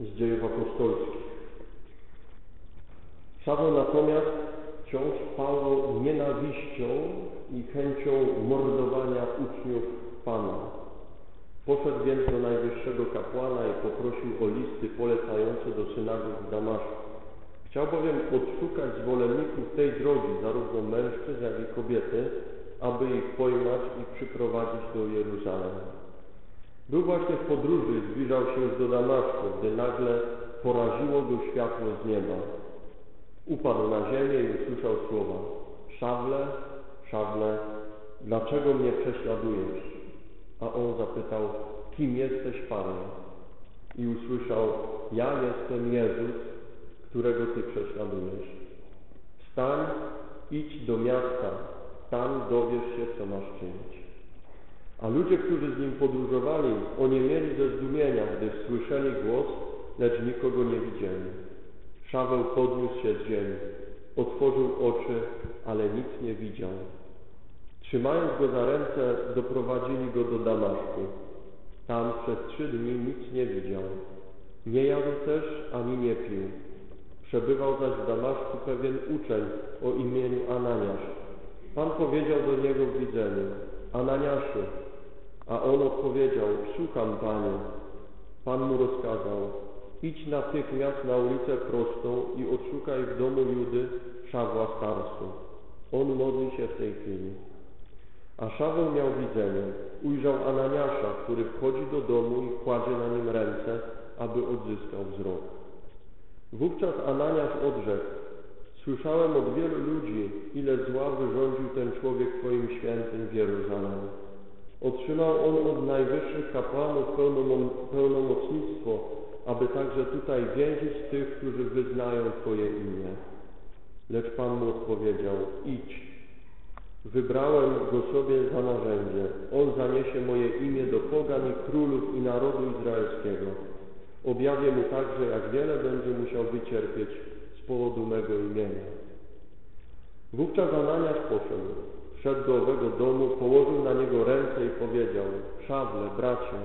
z dziejów apostolskich. Szaweł natomiast wciąż pało nienawiścią i chęcią mordowania uczniów Pana. Poszedł więc do najwyższego kapłana i poprosił o listy polecające do synagog w Damaszku. Chciał bowiem odszukać zwolenników tej drogi, zarówno mężczyzn, jak i kobiety, aby ich pojmać i przyprowadzić do Jeruzalem. Był właśnie w podróży i zbliżał się do Damaszku, gdy nagle poraziło go światło z nieba. Upadł na ziemię i usłyszał słowa Szawle, szawle, dlaczego mnie prześladujesz? A on zapytał, kim jesteś Panie? I usłyszał, ja jestem Jezus, którego Ty prześladujesz. Wstań, idź do miasta, tam dowiesz się, co masz czynić. A ludzie, którzy z nim podróżowali, oniemieli ze zdumienia, gdy słyszeli głos, lecz nikogo nie widzieli. Szaweł podniósł się z ziemi, otworzył oczy, ale nic nie widział. Trzymając go za ręce, doprowadzili go do Damaszku. Tam przez trzy dni nic nie widział. Nie jadł też, ani nie pił. Przebywał zaś w Damaszku pewien uczeń o imieniu Ananiasz. Pan powiedział do niego w widzeniu, Ananiaszu, a on odpowiedział, słucham Panie. Pan mu rozkazał, idź natychmiast na ulicę prostą i odszukaj w domu Judy Szawła Starsu. On modli się w tej chwili. A Szaweł miał widzenie. Ujrzał Ananiasza, który wchodzi do domu i kładzie na nim ręce, aby odzyskał wzrok. Wówczas Ananiasz odrzekł, słyszałem od wielu ludzi, ile zła wyrządził ten człowiek Twoim świętym w Jeruzalemie. Otrzymał on od najwyższych kapłanów pełnomocnictwo, aby także tutaj więzić tych, którzy wyznają Twoje imię. Lecz Pan mu odpowiedział, idź. Wybrałem go sobie za narzędzie. On zaniesie moje imię do pogan i królów i narodu izraelskiego. Objawię mu także, jak wiele będzie musiał wycierpieć z powodu mego imienia. Wówczas Ananiasz poszedł, wszedł do owego domu, położył na niego ręce i powiedział, Szawle, bracie,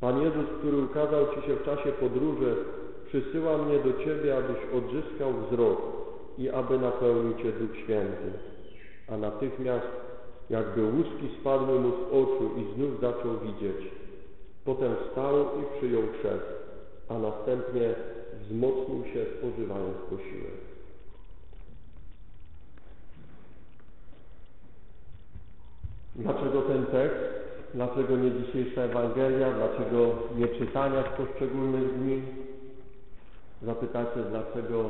Pan Jezus, który ukazał Ci się w czasie podróży, przysyła mnie do Ciebie, abyś odzyskał wzrok i aby napełnił Cię Duch Święty. A natychmiast, jakby łuski spadły mu z oczu i znów zaczął widzieć. Potem wstał i przyjął chrzest, a następnie wzmocnił się spożywając posiłek. Dlaczego ten tekst? Dlaczego nie dzisiejsza Ewangelia? Dlaczego nie czytania z poszczególnych dni? Zapytacie, dlaczego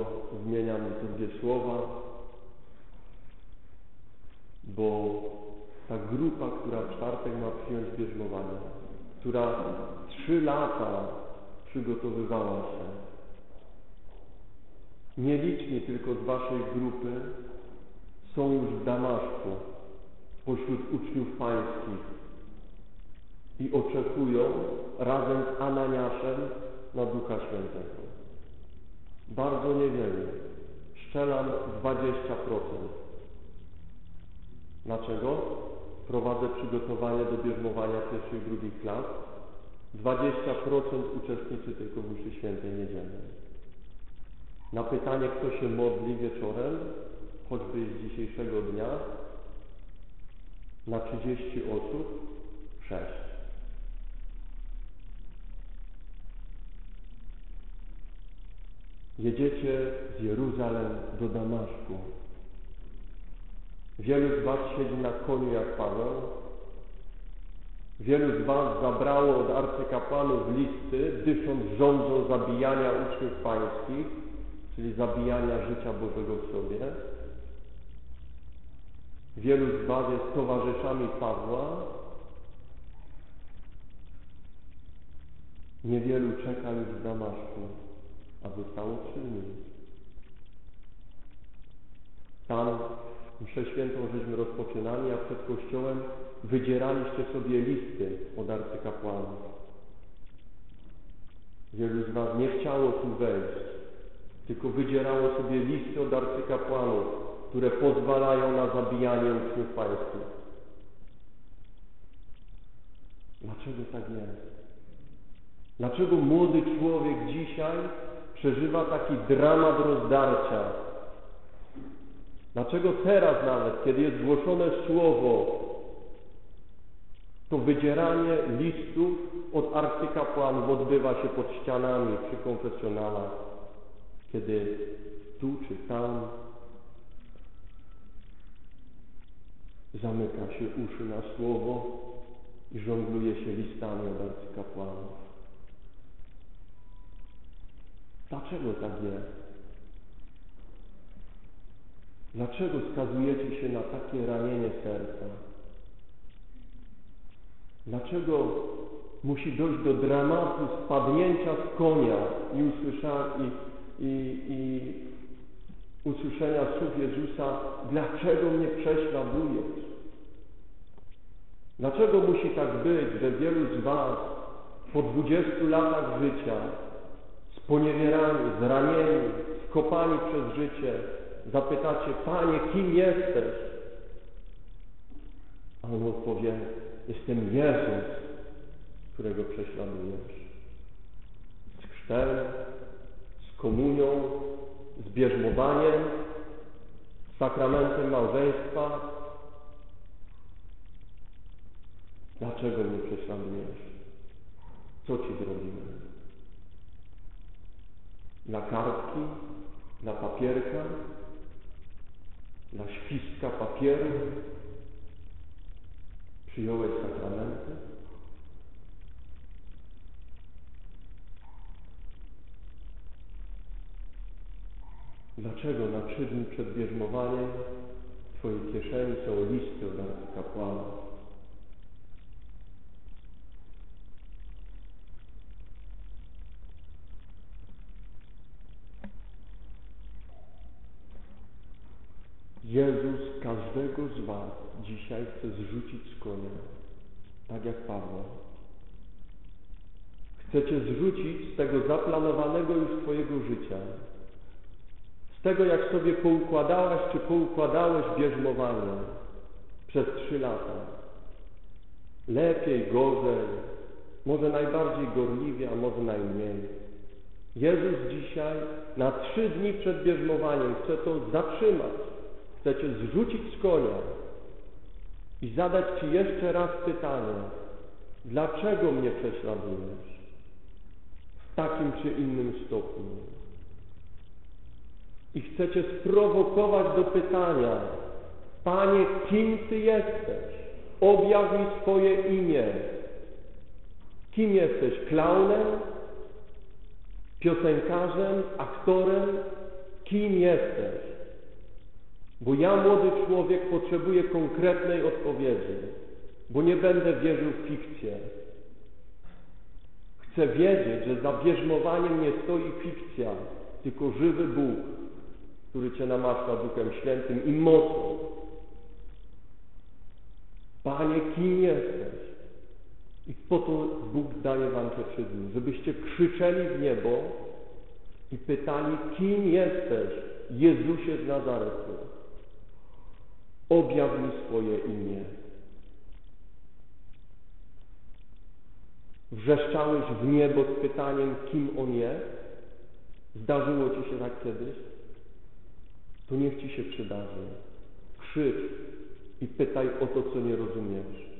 zmieniam te dwie słowa? Bo ta grupa, która w czwartek ma przyjąć bierzmowanie, która trzy lata przygotowywała się, nieliczni tylko z waszej grupy są już w Damaszku pośród uczniów pańskich i oczekują razem z Ananiaszem na Ducha Świętego. Bardzo niewiele. Szczelam 20%. Dlaczego? Prowadzę przygotowanie do bierzmowania pierwszych i drugich klas. 20% uczestniczy tylko w mszy świętej niedzielnej. Na pytanie, kto się modli wieczorem, choćby z dzisiejszego dnia, na 30 osób 6. Jedziecie z Jeruzalem do Damaszku. Wielu z Was siedzi na koniu jak Paweł. Wielu z Was zabrało od arcykapłanów listy, dysząc rządzą zabijania uczniów pańskich, czyli zabijania życia Bożego w sobie. Wielu z Was jest towarzyszami Pawła. Niewielu czeka już w Damaszku, a zostało dni. Tam mszę świętą żeśmy rozpoczynali, a przed kościołem wydzieraliście sobie listy od arcykapłanów. Wielu z Was nie chciało tu wejść, tylko wydzierało sobie listy od arcykapłanów, które pozwalają na zabijanie uczniów pańskich. Dlaczego tak jest? Dlaczego młody człowiek dzisiaj przeżywa taki dramat rozdarcia? Dlaczego teraz nawet, kiedy jest głoszone słowo, to wydzieranie listów od arcykapłanów odbywa się pod ścianami przy konfesjonalach, kiedy tu czy tam zamyka się uszy na słowo i żongluje się listami od arcykapłanów. Dlaczego tak jest? Dlaczego skazujecie się na takie ranienie serca? Dlaczego musi dojść do dramatu spadnięcia z konia i, usłysza, i, i, i usłyszenia słów Jezusa, dlaczego mnie prześladujesz? Dlaczego musi tak być, że wielu z Was po 20 latach życia sponiewierani, zranieni, skopani przez życie, zapytacie, Panie, kim jesteś? A On odpowie, jestem Jezus, którego prześladujesz. Z chrztem, z komunią, z bierzmowaniem, sakramentem małżeństwa. Dlaczego mnie prześladujesz? Co Ci zrobiłem? Dla kartki? Dla papierka? Dla śpiska papieru? Przyjąłeś sakramenty? Dlaczego na trzy dni przed bierzmowaniem w Twojej kieszeni są listy od arcykapłana? Jezus każdego z Was dzisiaj chce zrzucić z konia, tak jak Paweł. Chcecie zrzucić z tego zaplanowanego już Twojego życia, tego jak sobie poukładałaś czy poukładałeś bierzmowanie przez trzy lata. Lepiej, gorzej, może najbardziej gorliwie, a może najmniej. Jezus dzisiaj na trzy dni przed bierzmowaniem chce to zatrzymać chcecie zrzucić z konia i zadać Ci jeszcze raz pytanie, dlaczego mnie prześladujesz w takim czy innym stopniu? I chcecie sprowokować do pytania, Panie, kim Ty jesteś? Objaw mi swoje imię. Kim jesteś? Klaunem? Piosenkarzem? Aktorem? Kim jesteś? Bo ja, młody człowiek, potrzebuję konkretnej odpowiedzi, bo nie będę wierzył w fikcję. Chcę wiedzieć, że za bierzmowaniem nie stoi fikcja, tylko żywy Bóg, który Cię namaszcza Duchem Świętym i mocą. Panie, kim jesteś? I po to Bóg daje Wam te trzy żebyście krzyczeli w niebo i pytali, kim jesteś, Jezusie z Nazaretu? Objaw mi swoje imię. Wrzeszczałeś w niebo z pytaniem, kim On jest? Zdarzyło Ci się tak kiedyś? To niech Ci się przydarzy. Krzycz i pytaj o to, co nie rozumiesz.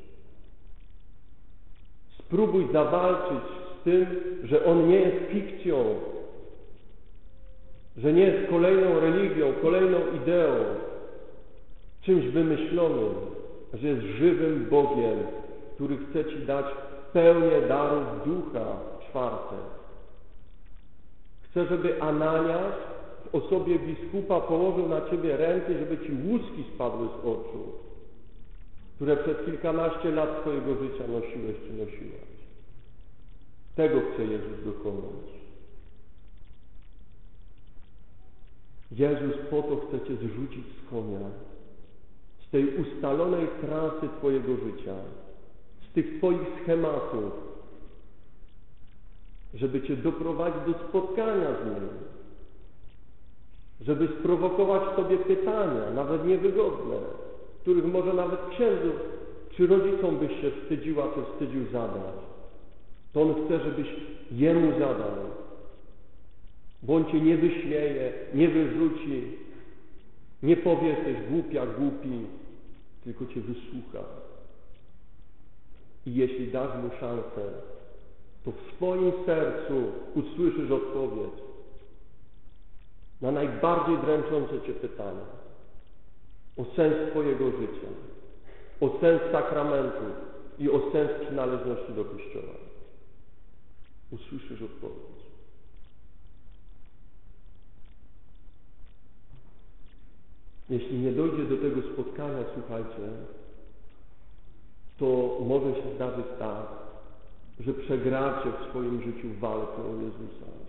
Spróbuj zawalczyć z tym, że On nie jest fikcją, że nie jest kolejną religią, kolejną ideą, czymś wymyślonym, że jest żywym Bogiem, który chce Ci dać pełnię darów ducha czwarte. Chce, żeby Ananiasz w osobie biskupa położył na Ciebie ręce, żeby Ci łuski spadły z oczu, które przez kilkanaście lat swojego życia nosiłeś czy nosiłaś. Tego chce Jezus dokonać. Jezus po to chce Cię zrzucić z konia, tej ustalonej trasy Twojego życia, z tych Twoich schematów, żeby Cię doprowadzić do spotkania z Nim, żeby sprowokować w Tobie pytania, nawet niewygodne, których może nawet księdzu czy rodzicom byś się wstydziła czy wstydził zadać. to On chce, żebyś Jemu zadał. Bo On Cię nie wyśmieje, nie wyrzuci, nie powie, jesteś głupia, głupi, tylko Cię wysłucha. I jeśli dasz Mu szansę, to w swoim sercu usłyszysz odpowiedź na najbardziej dręczące Cię pytania o sens Twojego życia, o sens sakramentu i o sens przynależności do Kościoła. Usłyszysz odpowiedź. Jeśli nie dojdzie do tego spotkania, słuchajcie, to może się zdarzyć tak, że przegracie w swoim życiu walkę o Jezusa.